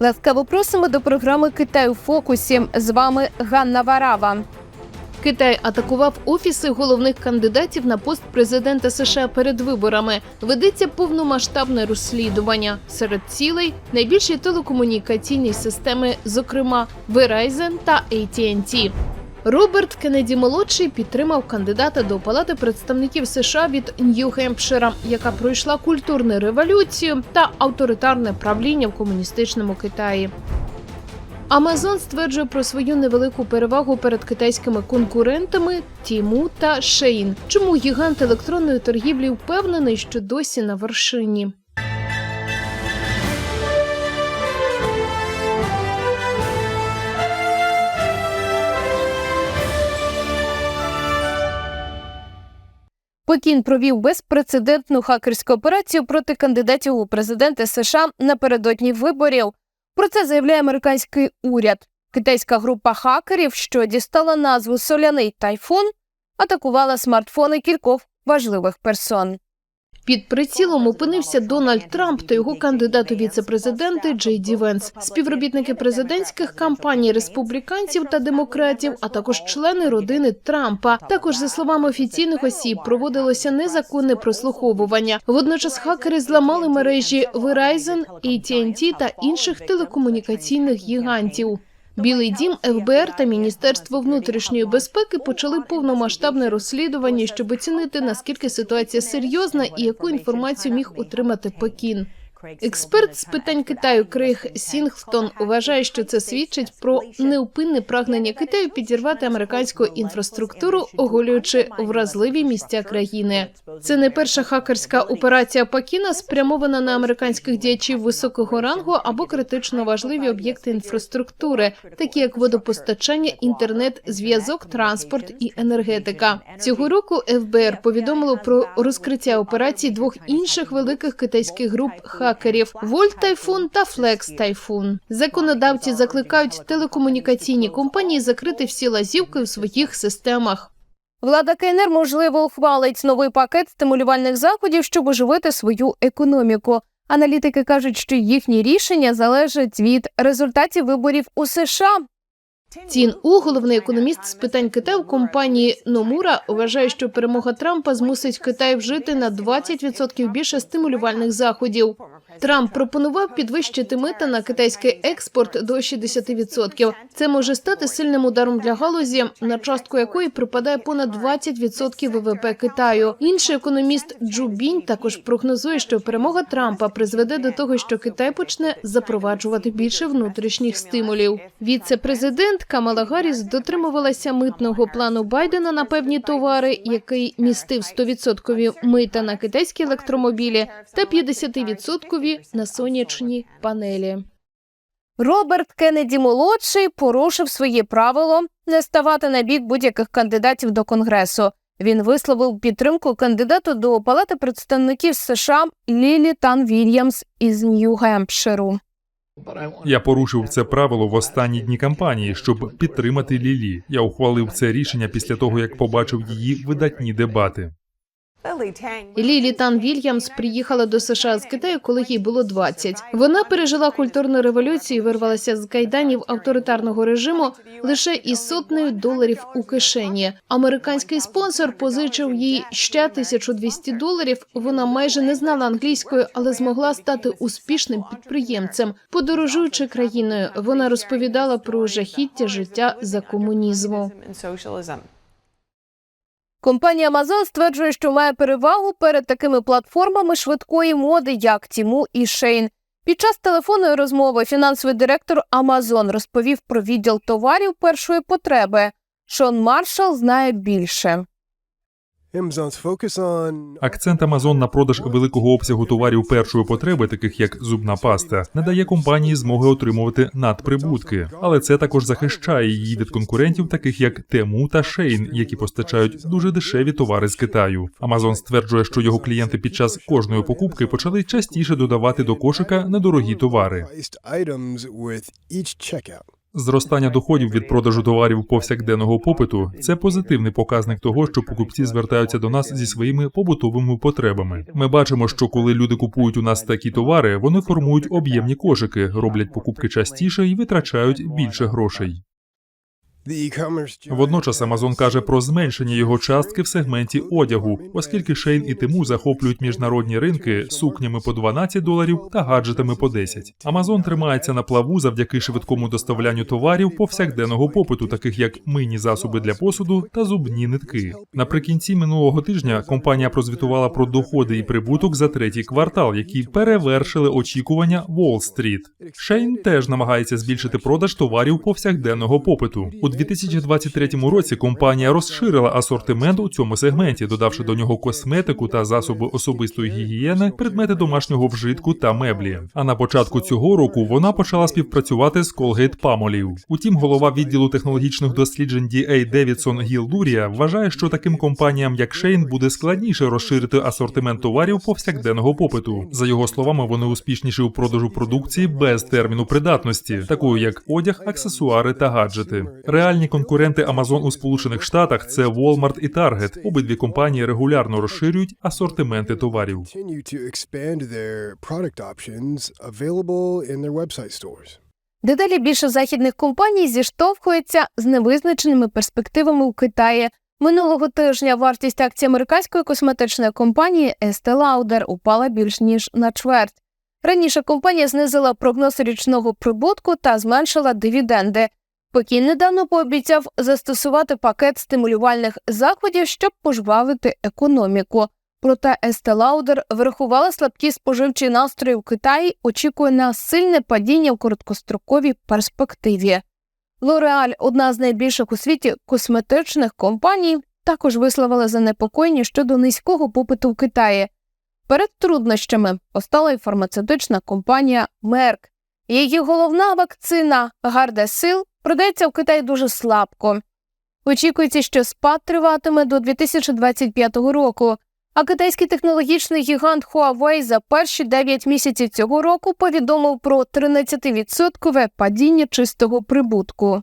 Ласкаво просимо до програми Китай у фокусі. З вами Ганна Варава. Китай атакував офіси головних кандидатів на пост президента США перед виборами. Ведеться повномасштабне розслідування серед цілей найбільші телекомунікаційні системи, зокрема Verizon та AT&T. Роберт Кеннеді молодший підтримав кандидата до Палати представників США від Нью-Гемпшира, яка пройшла культурну революцію та авторитарне правління в комуністичному Китаї. Амазон стверджує про свою невелику перевагу перед китайськими конкурентами Тіму та Шейн. Чому гігант електронної торгівлі впевнений, що досі на вершині? Пекін провів безпрецедентну хакерську операцію проти кандидатів у президенти США напередодні виборів. Про це заявляє американський уряд. Китайська група хакерів, що дістала назву Соляний тайфун, атакувала смартфони кількох важливих персон. Під прицілом опинився Дональд Трамп та його кандидат у віце-президенти Джей Ді Венс, співробітники президентських кампаній республіканців та демократів, а також члени родини Трампа. Також за словами офіційних осіб проводилося незаконне прослуховування. Водночас хакери зламали мережі Verizon, AT&T та інших телекомунікаційних гігантів. Білий дім, ФБР та Міністерство внутрішньої безпеки почали повномасштабне розслідування, щоб оцінити наскільки ситуація серйозна і яку інформацію міг отримати Пекін. Експерт з питань Китаю Крейг Сінгтон вважає, що це свідчить про неупинне прагнення Китаю підірвати американську інфраструктуру, оголюючи вразливі місця країни. Це не перша хакерська операція Пекіна, спрямована на американських діячів високого рангу або критично важливі об'єкти інфраструктури, такі як водопостачання, інтернет, зв'язок, транспорт і енергетика. Цього року ФБР повідомило про розкриття операцій двох інших великих китайських груп хакерів Вольт Тайфун та Флекс Тайфун. Законодавці закликають телекомунікаційні компанії закрити всі лазівки в своїх системах. Влада КНР можливо ухвалить новий пакет стимулювальних заходів, щоб оживити свою економіку. Аналітики кажуть, що їхні рішення залежать від результатів виборів у США. Цін У, головний економіст з питань Китаю компанії Номура, вважає, що перемога Трампа змусить Китай вжити на 20% більше стимулювальних заходів. Трамп пропонував підвищити мита на китайський експорт до 60%. Це може стати сильним ударом для галузі, на частку якої припадає понад 20% ВВП Китаю. Інший економіст Джу Бінь також прогнозує, що перемога Трампа призведе до того, що Китай почне запроваджувати більше внутрішніх стимулів. Віце-президент Камала Гарріс дотримувалася митного плану Байдена на певні товари, який містив 100% мита на китайські електромобілі та 50% на сонячні панелі. Роберт Кеннеді молодший порушив своє правило не ставати на бік будь-яких кандидатів до конгресу. Він висловив підтримку кандидату до Палати представників США Лілі Тан Вільямс із Нью-Гемпширу. Я порушив це правило в останні дні кампанії, щоб підтримати Лілі. Я ухвалив це рішення після того, як побачив її видатні дебати. Лілі Тан Вільямс приїхала до США з Китаю, коли їй було 20. Вона пережила культурну революцію, і вирвалася з кайданів авторитарного режиму лише із сотнею доларів у кишені. Американський спонсор позичив їй ще 1200 доларів. Вона майже не знала англійської, але змогла стати успішним підприємцем. Подорожуючи країною, вона розповідала про жахіття життя за комунізму. Компанія Amazon стверджує, що має перевагу перед такими платформами швидкої моди, як Тіму і Шейн. Під час телефонної розмови фінансовий директор Amazon розповів про відділ товарів першої потреби. Шон Маршал знає більше. Акцент Амазон на продаж великого обсягу товарів першої потреби, таких як зубна паста, не дає компанії змоги отримувати надприбутки, але це також захищає її від конкурентів, таких як Тему та Шейн, які постачають дуже дешеві товари з Китаю. Амазон стверджує, що його клієнти під час кожної покупки почали частіше додавати до кошика недорогі товари. Зростання доходів від продажу товарів повсякденного попиту це позитивний показник того, що покупці звертаються до нас зі своїми побутовими потребами. Ми бачимо, що коли люди купують у нас такі товари, вони формують об'ємні кошики, роблять покупки частіше і витрачають більше грошей. Водночас Amazon каже про зменшення його частки в сегменті одягу, оскільки Шейн і Тему захоплюють міжнародні ринки сукнями по 12 доларів та гаджетами по 10. Amazon тримається на плаву завдяки швидкому доставлянню товарів повсякденного попиту, таких як мийні засоби для посуду та зубні нитки. Наприкінці минулого тижня компанія прозвітувала про доходи і прибуток за третій квартал, які перевершили очікування Уолл-стріт. Шейн теж намагається збільшити продаж товарів повсякденного попиту. У 2023 році компанія розширила асортимент у цьому сегменті, додавши до нього косметику та засоби особистої гігієни, предмети домашнього вжитку та меблі. А на початку цього року вона почала співпрацювати з Colgate Palmolive. Утім, голова відділу технологічних досліджень DA Девідсон Гіл Лурія вважає, що таким компаніям, як Шейн, буде складніше розширити асортимент товарів повсякденного попиту. За його словами, вони успішніші у продажу продукції без терміну придатності, такої як одяг, аксесуари та гаджети. Реальні конкуренти Amazon у Сполучених Штатах це Walmart і Target. Обидві компанії регулярно розширюють асортименти товарів. Дедалі більше західних компаній зіштовхується з невизначеними перспективами у Китаї. Минулого тижня вартість акцій американської косметичної компанії Estee Lauder упала більш ніж на чверть. Раніше компанія знизила прогноз річного прибутку та зменшила дивіденди. Пекін недавно пообіцяв застосувати пакет стимулювальних заходів, щоб пожвавити економіку. Проте Lauder врахувала слабкі споживчі настрої в Китаї, очікує на сильне падіння в короткостроковій перспективі. L'Oreal, одна з найбільших у світі косметичних компаній, також висловила занепокоєння щодо низького попиту в Китаї. Перед труднощами постала й фармацевтична компанія Merck. Її головна вакцина Gardasil продається в Китаї дуже слабко. Очікується, що спад триватиме до 2025 року. А китайський технологічний гігант Huawei за перші 9 місяців цього року повідомив про 13% падіння чистого прибутку.